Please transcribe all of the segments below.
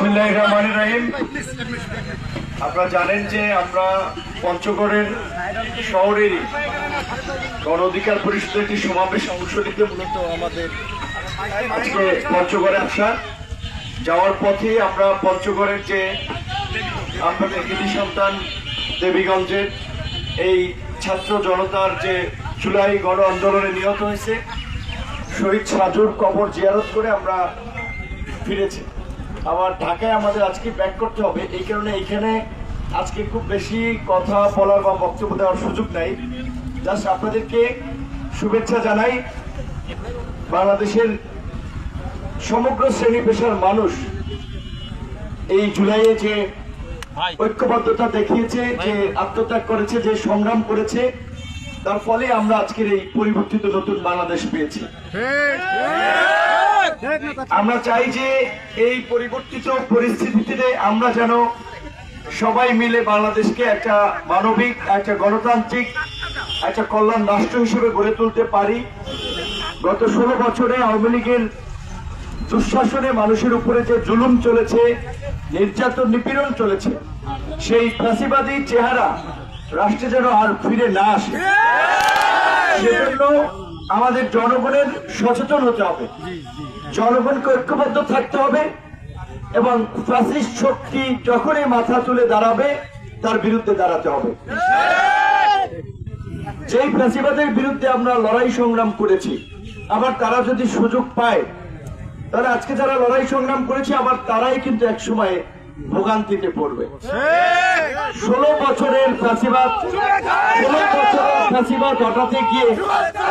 বিসমুল্লাহ রহমান রহিম। আপনারা জানেন যে আমরা পঞ্চগড়ের শহরেরই গণ অধিকার পরিষদের একটি সমাবেশ অংশ নিতে মূলত আমাদের আজকে পঞ্চগড়ে আসা। যাওয়ার পথে আমরা পঞ্চগড়ের যে আপনাদের কৃতি সন্তান দেবীগঞ্জের এই ছাত্র জনতার যে জুলাই গণ আন্দোলনে নিহত হয়েছে, শহীদ সাজুর কবর জিয়ারত করে আমরা ফিরেছি। আবার ঢাকায় আমাদের আজকে ব্যাক করতে হবে। এই কারণে এখানে আজকে খুব বেশি কথা বলার বা বক্তব্য দেওয়ার সুযোগ নাই। জাস্ট আপনাদেরকে শুভেচ্ছা জানাই। বাংলাদেশের সমগ্র শ্রেণি পেশার মানুষ এই জুলাইয়ে যে ঐক্যবদ্ধতা দেখিয়েছে যে আত্মত্যাগ করেছে যে সংগ্রাম করেছে তার ফলে আমরা আজকের এই পরিবর্তিত নতুন বাংলাদেশ পেয়েছি। আমরা চাই যে এই পরিবর্তিত পরিস্থিতিতে আমরা যেন সবাই মিলে বাংলাদেশকে একটা মানবিক, একটা গণতান্ত্রিক, একটা কল্যাণ রাষ্ট্র হিসেবে গড়ে তুলতে পারি। গত ষোলো বছরে আওয়ামী লীগের দুঃশাসনে মানুষের উপরে যে জুলুম চলেছে, নির্যাতন, নিপীড়ন চলেছে, সেই ফাঁসিবাদী চেহারা রাষ্ট্রে যেন আর ফিরে না আসে। সেজন্য আমাদের জনগণের সচেতন হতে হবে। জনগণকে ঐক্যবদ্ধ থাকতে হবে এবং ফ্যাসিস্ট শক্তি যখনই মাথা তুলে দাঁড়াবে তার বিরুদ্ধে দাঁড়াতে হবে। যেই ফ্যাসিবাদের বিরুদ্ধে আমরা লড়াই সংগ্রাম করেছি আবার তারা যদি সুযোগ পায় তাহলে আজকে যারা লড়াই সংগ্রাম করেছে আবার তারাই কিন্তু এক সময় ভোগান্তিতে পড়বে। ষোলো বছরের ফাঁসিবাদ ষোলো বছরের ফাঁসিবাদ হটাতে গিয়ে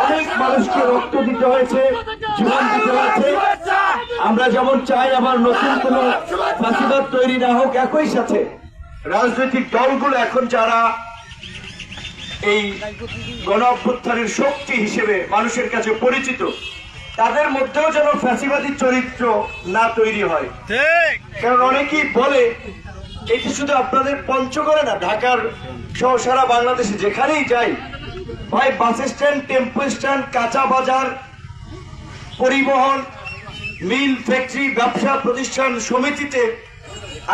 অনেক মানুষকে রক্ত দিতে হয়েছে জীবন দিতে হয়েছে। আমরা যেমন চাই আবার নতুন কোন ফাঁসিবাদ তৈরি না হোক একই সাথে রাজনৈতিক দলগুলো এখন যারা এই গণ অভ্যুত্থানের শক্তি হিসেবে মানুষের কাছে পরিচিত তাদের মধ্যেও যেন ফ্যাসিবাদী চরিত্র না তৈরি হয়। কারণ অনেকেই বলে এটি শুধু আপনাদের পঞ্চগড়ে না, ঢাকার সহ সারা বাংলাদেশে যেখানেই যাই, ভাই, বাস স্ট্যান্ড, টেম্পো স্ট্যান্ড, কাঁচা বাজার, পরিবহন, মিল, ফ্যাক্টরি, ব্যবসা প্রতিষ্ঠান সমিতিতে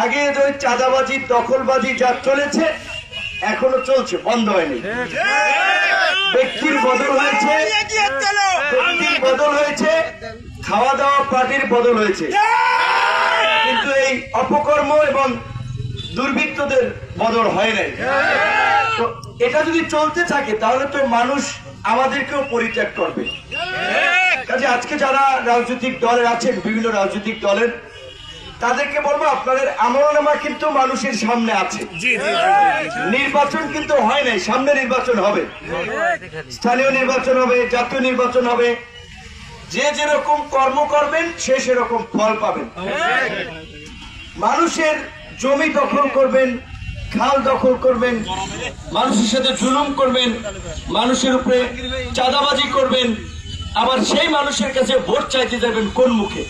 আগে ওই চাঁদাবাজি, দখলবাজি যা চলেছে, এখনও চলছে, বন্ধ হয়নি। ব্যক্তির বদল হয়েছে, ব্যক্তির বদল হয়েছে, খাওয়া দাওয়া পার্টির বদল হয়েছে। কিন্তু এই অপকর্ম এবং দুর্বৃত্তদের বদল হয় নাই। তো এটা যদি চলতে থাকে তাহলে তো মানুষ আমাদেরকেও পরিত্যাগ করবে। কাজে আজকে যারা রাজনৈতিক দলের আছেন বিভিন্ন রাজনৈতিক দলের তাদেরকে বলব আপনাদের আমলনামা কিন্তু মানুষের সামনে আছে। নির্বাচন কিন্তু হয় নাই সামনে নির্বাচন হবে। স্থানীয় নির্বাচন হবে জাতীয় নির্বাচন হবে। যে যেরকম কর্ম করবেন সে সেরকম ফল পাবেন। মানুষের জমি দখল করবেন, খাল দখল করবেন, মানুষের সাথে জুলুম করবেন, মানুষের উপরে চাঁদাবাজি করবেন, আবার সেই মানুষের কাছে ভোট চাইতে যাবেন কোন মুখে?